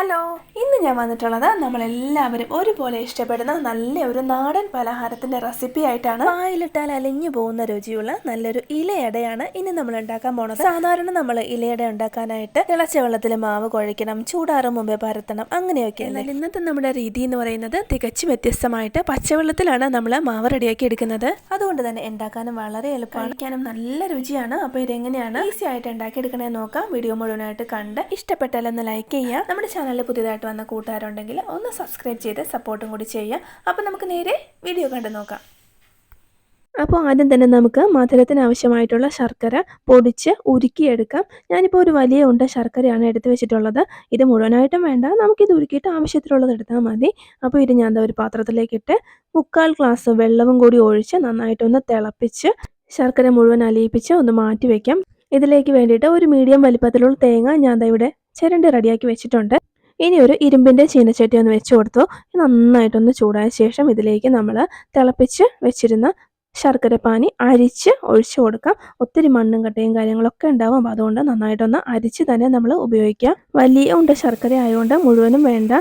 Hello ഇന്ന് ഞാൻ വന്നിട്ടുള്ളത് നമ്മളെല്ലാവരും ഒരുപോലെ ഇഷ്ടപ്പെടുന്ന നല്ല ഒരു നാടൻ പലഹാരത്തിന്റെ റെസിപ്പി ആയിട്ടാണ്. വായിലിട്ടാൽ അലിഞ്ഞു പോകുന്ന രുചിയുള്ള നല്ലൊരു ഇലയടയാണ് ഇനി നമ്മൾ ഉണ്ടാക്കാൻ പോണത്. സാധാരണ നമ്മൾ ഇലയട ഉണ്ടാക്കാനായിട്ട് തിളച്ച വെള്ളത്തിൽ മാവ് കുഴയ്ക്കണം ചൂടാറും മുമ്പേ പരത്തണം അങ്ങനെയൊക്കെ എന്നാൽ ഇന്നത്തെ നമ്മുടെ രീതി എന്ന് പറയുന്നത് തികച്ചും വ്യത്യസ്തമായിട്ട് പച്ചവെള്ളത്തിലാണ് നമ്മൾ മാവ് റെഡിയാക്കി എടുക്കുന്നത്. അതുകൊണ്ട് തന്നെ ഉണ്ടാക്കാനും വളരെ എളുപ്പമാണ്. കഴിക്കാനും നല്ല രുചിയാണ്. അപ്പോൾ ഇതെങ്ങനെയാണ്? ഈസി ആയിട്ട് ഉണ്ടാക്കി എടുക്കണേ നോക്കാം. വീഡിയോ മുഴുവനായിട്ട് കണ്ട് ഇഷ്ടപ്പെട്ടാലൊന്ന് ലൈക്ക് ചെയ്യുക. നമ്മുടെ ചാനലിൽ പുതിയതായിട്ട് വന്ന കൂട്ടുകാരുണ്ടെങ്കിൽ ഒന്ന് സബ്സ്ക്രൈബ് ചെയ്ത് സപ്പോർട്ടും കൂടി ചെയ്യുക. അപ്പോൾ നമുക്ക് നേരെ വീഡിയോ കണ്ടു നോക്കാം. അപ്പോൾ ആദ്യം തന്നെ നമുക്ക് മധുരത്തിന് ആവശ്യമായിട്ടുള്ള ശർക്കര പൊടിച്ച് ഉരുക്കിയെടുക്കാം. ഞാനിപ്പോൾ ഒരു വലിയ ഉണ്ട ശർക്കരയാണ് എടുത്ത് വെച്ചിട്ടുള്ളത്. ഇത് മുഴുവനായിട്ടും വേണ്ട. നമുക്കിത് ഉരുക്കിയിട്ട് ആവശ്യത്തിലുള്ളത് എടുത്താൽ മതി. അപ്പോൾ ഇത് ഞാൻ ഒരു പാത്രത്തിലേക്കിട്ട് മുക്കാൽ ഗ്ലാസ് വെള്ളവും കൂടി ഒഴിച്ച് നന്നായിട്ടൊന്ന് തിളപ്പിച്ച് ശർക്കര മുഴുവൻ അലിയിപ്പിച്ച് ഒന്ന് മാറ്റി വയ്ക്കാം ഇതിലേക്ക് വേണ്ടിയിട്ട് ഒരു മീഡിയം വലിപ്പത്തിലുള്ള തേങ്ങ ഞാൻ ഇവിടെ ചിരണ്ടി റെഡിയാക്കി വെച്ചിട്ടുണ്ട്. ഇനി ഒരു ഇരുമ്പിന്റെ ചീനച്ചട്ടി ഒന്ന് വെച്ച് കൊടുത്തു. നന്നായിട്ടൊന്ന് ചൂടായ ശേഷം ഇതിലേക്ക് നമ്മൾ തിളപ്പിച്ച് വെച്ചിരുന്ന ശർക്കര പാനി അരിച്ച് ഒഴിച്ചു കൊടുക്കാം. ഒത്തിരി മണ്ണും കട്ടയും കാര്യങ്ങളൊക്കെ ഉണ്ടാവും. അപ്പോൾ അതുകൊണ്ട് നന്നായിട്ടൊന്ന് അരിച്ച് തന്നെ നമ്മൾ ഉപയോഗിക്കാം. വലിയ ഉണ്ട ശർക്കര ആയതുകൊണ്ട് മുഴുവനും വേണ്ട.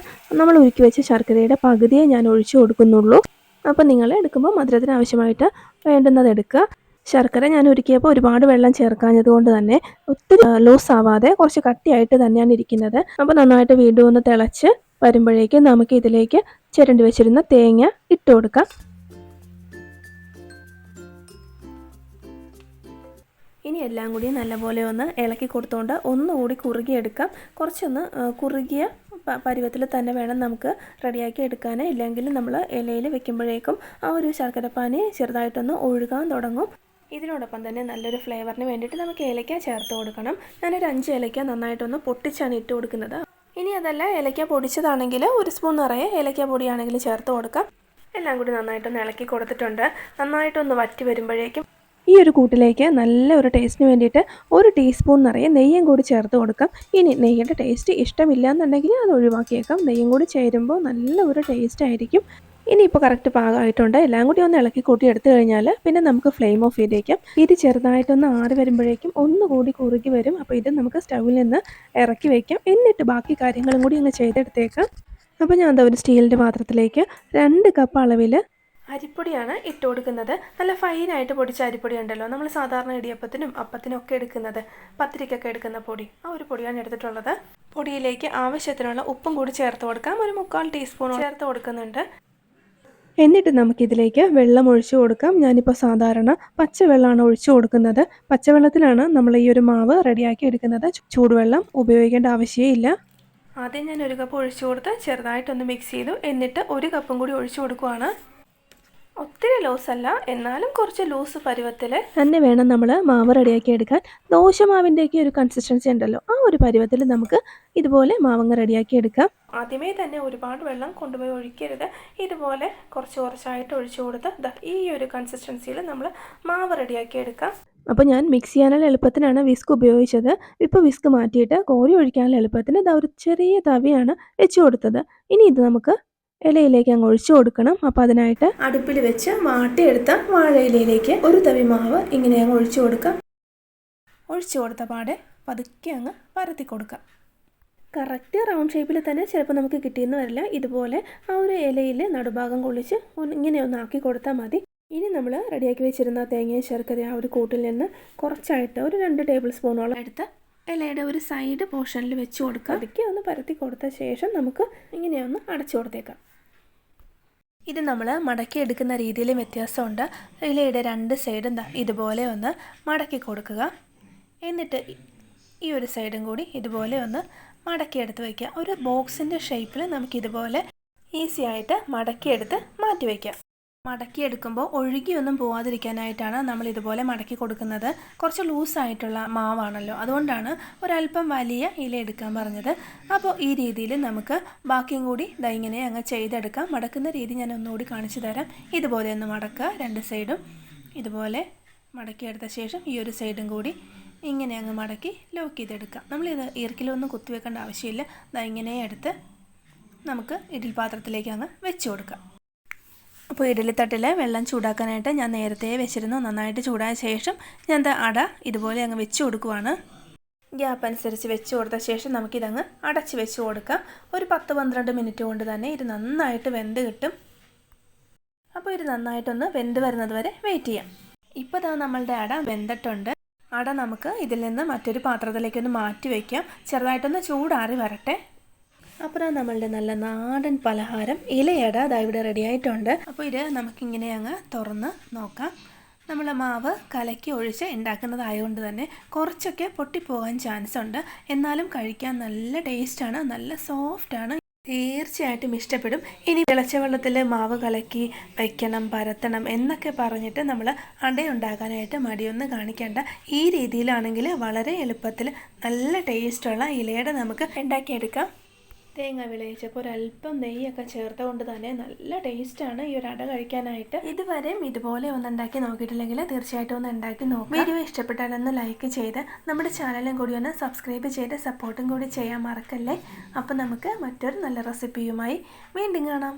നമ്മൾ ഉരുക്കി വെച്ച ശർക്കരയുടെ പകുതിയെ ഞാൻ ഒഴിച്ചു കൊടുക്കുന്നുള്ളൂ. അപ്പോൾ നിങ്ങൾ എടുക്കുമ്പോൾ മധുരത്തിന് ആവശ്യമായിട്ട് വേണ്ടുന്നത് എടുക്കുക. ശർക്കര ഞാൻ ഒരുക്കിയപ്പോൾ ഒരുപാട് വെള്ളം ചേർക്കാഞ്ഞത് കൊണ്ട് തന്നെ ഒത്തിരി ലൂസ് ആവാതെ കുറച്ച് കട്ടിയായിട്ട് തന്നെയാണ് ഇരിക്കുന്നത്. അപ്പോൾ നന്നായിട്ട് വീണ്ടും ഒന്ന് തിളച്ച് വരുമ്പോഴേക്ക് നമുക്ക് ഇതിലേക്ക് ചിരണ്ടി വെച്ചിരുന്ന തേങ്ങ ഇട്ട് കൊടുക്കാം. ഇനി എല്ലാം കൂടി നല്ലപോലെ ഒന്ന് ഇളക്കി കൊടുത്തുകൊണ്ട് ഒന്നുകൂടി കുറുകിയെടുക്കാം കുറച്ചൊന്ന് കുറുകിയ പരുവത്തിൽ തന്നെ വേണം നമുക്ക് റെഡിയാക്കി എടുക്കാൻ ഇല്ലെങ്കിൽ നമ്മൾ ഇലയിൽ വെക്കുമ്പോഴേക്കും ആ ഒരു ശർക്കരപ്പാനി ചെറുതായിട്ടൊന്ന് ഒഴുകാൻ തുടങ്ങും. ഇതിനോടൊപ്പം തന്നെ നല്ലൊരു ഫ്ലേവറിന് വേണ്ടിയിട്ട് നമുക്ക് ഏലക്ക ചേർത്ത് കൊടുക്കണം. ഞാനൊരു അഞ്ച് ഏലക്ക നന്നായിട്ടൊന്ന് പൊട്ടിച്ചാണ് ഇട്ട് കൊടുക്കുന്നത്. ഇനി അതല്ല ഏലക്ക പൊടിച്ചതാണെങ്കിൽ ഒരു സ്പൂൺ നിറയെ ഏലക്ക പൊടിയാണെങ്കിൽ ചേർത്ത് കൊടുക്കാം. എല്ലാം കൂടി നന്നായിട്ടൊന്ന് ഇളക്കി കൊടുത്തിട്ടുണ്ട്. നന്നായിട്ടൊന്ന് വറ്റി വരുമ്പോഴേക്കും ഈ ഒരു കൂട്ടിലേക്ക് നല്ല ഒരു ടേസ്റ്റിന് വേണ്ടിയിട്ട് ഒരു ടീസ്പൂൺ നിറയെ നെയ്യും കൂടി ചേർത്ത് കൊടുക്കാം. ഇനി നെയ്യുടെ ടേസ്റ്റ് ഇഷ്ടമില്ല എന്നുണ്ടെങ്കിൽ അത് ഒഴിവാക്കിയേക്കാം. നെയ്യും കൂടി ചേരുമ്പോൾ നല്ല ഒരു ടേസ്റ്റ് ആയിരിക്കും. ഇനി ഇപ്പോൾ കറക്റ്റ് പാകമായിട്ടുണ്ട്. എല്ലാം കൂടി ഒന്ന് ഇളക്കി കൂട്ടി എടുത്തു കഴിഞ്ഞാൽ പിന്നെ നമുക്ക് ഫ്ലെയിം ഓഫ് ചെയ്തേക്കാം. ഇത് ചെറുതായിട്ടൊന്ന് ആറി വരുമ്പോഴേക്കും ഒന്നുകൂടി കുറുകി വരും. അപ്പോൾ ഇത് നമുക്ക് സ്റ്റൗവിൽ നിന്ന് ഇറക്കി വയ്ക്കാം എന്നിട്ട് ബാക്കി കാര്യങ്ങളും കൂടി അങ്ങ് ചെയ്തെടുത്തേക്കാം. അപ്പോൾ ഞാൻ എന്താ ഒരു സ്റ്റീലിന്റെ പാത്രത്തിലേക്ക് രണ്ട് കപ്പ് അളവിൽ അരിപ്പൊടിയാണ് ഇട്ട് കൊടുക്കുന്നത്. നല്ല ഫൈനായിട്ട് പൊടിച്ച അരിപ്പൊടി ഉണ്ടല്ലോ. നമ്മൾ സാധാരണ ഇടിയപ്പത്തിനും അപ്പത്തിനും ഒക്കെ എടുക്കുന്നത് പത്തിരിക്കൊക്കെ എടുക്കുന്ന പൊടി. ആ ഒരു പൊടിയാണ് എടുത്തിട്ടുള്ളത്. പൊടിയിലേക്ക് ആവശ്യത്തിനുള്ള ഉപ്പും കൂടി ചേർത്ത് കൊടുക്കാം. ഒരു മുക്കാൽ ടീസ്പൂൺ ചേർത്ത് കൊടുക്കുന്നുണ്ട്. എന്നിട്ട് നമുക്കിതിലേക്ക് വെള്ളം ഒഴിച്ചു കൊടുക്കാം. ഞാനിപ്പോൾ സാധാരണ പച്ചവെള്ളമാണ് ഒഴിച്ചു കൊടുക്കുന്നത്. പച്ചവെള്ളത്തിലാണ് നമ്മൾ ഈ ഒരു മാവ് റെഡിയാക്കി എടുക്കുന്നത്. ചൂടുവെള്ളം ഉപയോഗിക്കേണ്ട ആവശ്യമില്ല. ആദ്യം ഞാൻ ഒരു കപ്പ് ഒഴിച്ചു കൊടുത്ത് ചെറുതായിട്ടൊന്ന് മിക്സ് ചെയ്തു. എന്നിട്ട് ഒരു കപ്പും കൂടി ഒഴിച്ചു കൊടുക്കുവാണ്. ഒത്തിരി ലൂസ് അല്ല എന്നാലും കുറച്ച് ലൂസ് പരുവത്തിൽ തന്നെ വേണം നമ്മൾ മാവ് റെഡിയാക്കി എടുക്കാൻ. ദോശമാവിന്റെയൊക്കെ ഒരു കൺസിസ്റ്റൻസി ഉണ്ടല്ലോ ആ ഒരു പരുവത്തിൽ നമുക്ക് ഇതുപോലെ മാവങ്ങ റെഡിയാക്കി എടുക്കാം. ആദ്യമേ തന്നെ ഒരുപാട് വെള്ളം കൊണ്ടുപോയി ഒഴിക്കരുത്. ഇതുപോലെ കുറച്ച് കുറച്ചായിട്ട് ഒഴിച്ചു കൊടുത്ത് ഈ ഒരു കൺസിസ്റ്റൻസിയിൽ നമ്മൾ മാവ് റെഡിയാക്കി എടുക്കാം. അപ്പോൾ ഞാൻ മിക്സ് ചെയ്യാനുള്ള എളുപ്പത്തിനാണ് വിസ്ക് ഉപയോഗിച്ചത്. ഇപ്പോൾ വിസ്ക് മാറ്റിയിട്ട് കോരി ഒഴിക്കാനുള്ള എളുപ്പത്തിന് ഇതാ ഒരു ചെറിയ തവിയാണ് വെച്ച് കൊടുത്തത്. ഇനി ഇത് നമുക്ക് ഇലയിലേക്ക് അങ്ങ് ഒഴിച്ചു കൊടുക്കണം. അപ്പോൾ അതിനായിട്ട് അടുപ്പിൽ വെച്ച് വാട്ടിയെടുത്ത വാഴയിലയിലേക്ക് ഒരു തവി മാവ് ഇങ്ങനെ അങ്ങ് ഒഴിച്ചു കൊടുക്കാം. ഒഴിച്ചു കൊടുത്ത പാടെ പതുക്കെ അങ്ങ് പരത്തി കൊടുക്കാം. കറക്റ്റ് റൗണ്ട് ഷേപ്പിൽ തന്നെ ചിലപ്പോൾ നമുക്ക് കിട്ടിയെന്ന് വരില്ല. ഇതുപോലെ ആ ഒരു ഇലയിൽ നടുഭാഗം കൊള്ളിച്ച് ഇങ്ങനെ ഒന്ന് ആക്കി കൊടുത്താൽ മതി. ഇനി നമ്മൾ റെഡിയാക്കി വെച്ചിരുന്ന തേങ്ങയും ശർക്കര ആ ഒരു കൂട്ടിൽ നിന്ന് കുറച്ചായിട്ട് ഒരു രണ്ട് ടേബിൾ സ്പൂണോളം എടുത്ത് ഇലയുടെ ഒരു സൈഡ് പോർഷനിൽ വെച്ച് കൊടുക്കുക അതൊക്കെ ഒന്ന് പരത്തി കൊടുത്ത ശേഷം നമുക്ക് ഇങ്ങനെ ഒന്ന് അടച്ചു കൊടുത്തേക്കാം. ഇത് നമ്മൾ മടക്കി എടുക്കുന്ന രീതിയിൽ വ്യത്യാസമുണ്ട്. ഇലയുടെ രണ്ട് സൈഡും ഇതുപോലെ ഒന്ന് മടക്കി കൊടുക്കുക. എന്നിട്ട് ഈ- ഈ ഒരു സൈഡും കൂടി ഇതുപോലെ ഒന്ന് മടക്കി എടുത്ത് വയ്ക്കുക. ഒരു ബോക്സിന്റെ ഷേപ്പിൽ നമുക്കിതുപോലെ ഈസി ആയിട്ട് മടക്കിയെടുത്ത് മാറ്റി വയ്ക്കാം. മടക്കിയെടുക്കുമ്പോൾ ഒഴുകിയൊന്നും പോവാതിരിക്കാനായിട്ടാണ് നമ്മൾ ഇതുപോലെ മടക്കി കൊടുക്കുന്നത്. കുറച്ച് ലൂസായിട്ടുള്ള മാവാണല്ലോ. അതുകൊണ്ടാണ് ഒരല്പം വലിയ ഇല എടുക്കാൻ പറഞ്ഞത്. അപ്പോൾ ഈ രീതിയിൽ നമുക്ക് ബാക്കിയും കൂടി ദാ ഇങ്ങനെ അങ്ങ് ചെയ്തെടുക്കാം. മടക്കുന്ന രീതി ഞാൻ ഒന്നുകൂടി കാണിച്ചു തരാം. ഇതുപോലെ ഒന്ന് മടക്കുക രണ്ട് സൈഡും. ഇതുപോലെ മടക്കിയെടുത്ത ശേഷം ഈ ഒരു സൈഡും കൂടി ഇങ്ങനെ അങ്ങ് മടക്കി ലോക്ക് ചെയ്തെടുക്കാം. നമ്മളിത് ഈർക്കിലൊന്നും കുത്തിവെക്കേണ്ട ആവശ്യമില്ല. ദാ ഇങ്ങനെ എടുത്ത് നമുക്ക് ഇഡ്ഡലി പാത്രത്തിലേക്ക് അങ്ങ് വെച്ച് കൊടുക്കാം. അപ്പോൾ ഇഡലിത്തട്ടിൽ വെള്ളം ചൂടാക്കാനായിട്ട് ഞാൻ നേരത്തെ വെച്ചിരുന്നു. നന്നായിട്ട് ചൂടായ ശേഷം ഞാൻ അട ഇതുപോലെ അങ്ങ് വെച്ച് കൊടുക്കുവാണ്. ഗ്യാപ്പ് അനുസരിച്ച് വെച്ച് കൊടുത്ത ശേഷം നമുക്കിതങ്ങ് അടച്ച് വെച്ച് കൊടുക്കാം. ഒരു പത്ത് പന്ത്രണ്ട് മിനിറ്റ് കൊണ്ട് തന്നെ ഇത് നന്നായിട്ട് വെന്ത് കിട്ടും. അപ്പോൾ ഇത് നന്നായിട്ടൊന്ന് വെന്ത് വരുന്നത് വരെ വെയിറ്റ് ചെയ്യാം. ഇപ്പോൾ ഇതാ നമ്മളുടെ അട വെന്തിട്ടുണ്ട്. അട നമുക്ക് ഇതിൽ നിന്ന് മറ്റൊരു പാത്രത്തിലേക്കൊന്ന് മാറ്റി വയ്ക്കാം. ചെറുതായിട്ടൊന്ന് ചൂടാറി വരട്ടെ. അപ്പോൾ നമ്മളുടെ നല്ല നാടൻ പലഹാരം ഇലയട അതാ ഇവിടെ റെഡി ആയിട്ടുണ്ട്. അപ്പോൾ ഇത് നമുക്കിങ്ങനെ അങ്ങ് തുറന്ന് നോക്കാം. നമ്മൾ മാവ് കലക്കി ഒഴിച്ച് ഉണ്ടാക്കുന്നതായതുകൊണ്ട് തന്നെ കുറച്ചൊക്കെ പൊട്ടിപ്പോകാൻ ചാൻസ് ഉണ്ട്. എന്നാലും കഴിക്കാൻ നല്ല ടേസ്റ്റാണ് നല്ല സോഫ്റ്റാണ് തീർച്ചയായിട്ടും ഇഷ്ടപ്പെടും. ഇനി വെള്ളത്തിൽ മാവ് കലക്കി വയ്ക്കണം പരത്തണം എന്നൊക്കെ പറഞ്ഞിട്ട് നമ്മൾ അടയുണ്ടാക്കാനായിട്ട് മടിയൊന്നും കാണിക്കേണ്ട. ഈ രീതിയിലാണെങ്കിൽ വളരെ എളുപ്പത്തിൽ നല്ല ടേസ്റ്റുള്ള ഇലയുടെ നമുക്ക് ഉണ്ടാക്കിയെടുക്കാം. തേങ്ങ വിളയിച്ചപ്പോൾ ഒരല്പം നെയ്യൊക്കെ ചേർത്തുകൊണ്ട് തന്നെ നല്ല ടേസ്റ്റാണ് ഈ ഒരു അട കഴിക്കാനായിട്ട്. ഇതുവരെയും ഇതുപോലെ ഒന്ന് ഉണ്ടാക്കി നോക്കിയിട്ടില്ലെങ്കിൽ തീർച്ചയായിട്ടും ഒന്ന് ഉണ്ടാക്കി നോക്കാം വീഡിയോ ഇഷ്ടപ്പെട്ടാൽ ഒന്ന് ലൈക്ക് ചെയ്ത് നമ്മുടെ ചാനലും കൂടി ഒന്ന് സബ്സ്ക്രൈബ് ചെയ്ത് സപ്പോർട്ടും കൂടി ചെയ്യാൻ മറക്കല്ലേ? അപ്പോൾ നമുക്ക് മറ്റൊരു നല്ല റെസിപ്പിയുമായി വീണ്ടും കാണാം.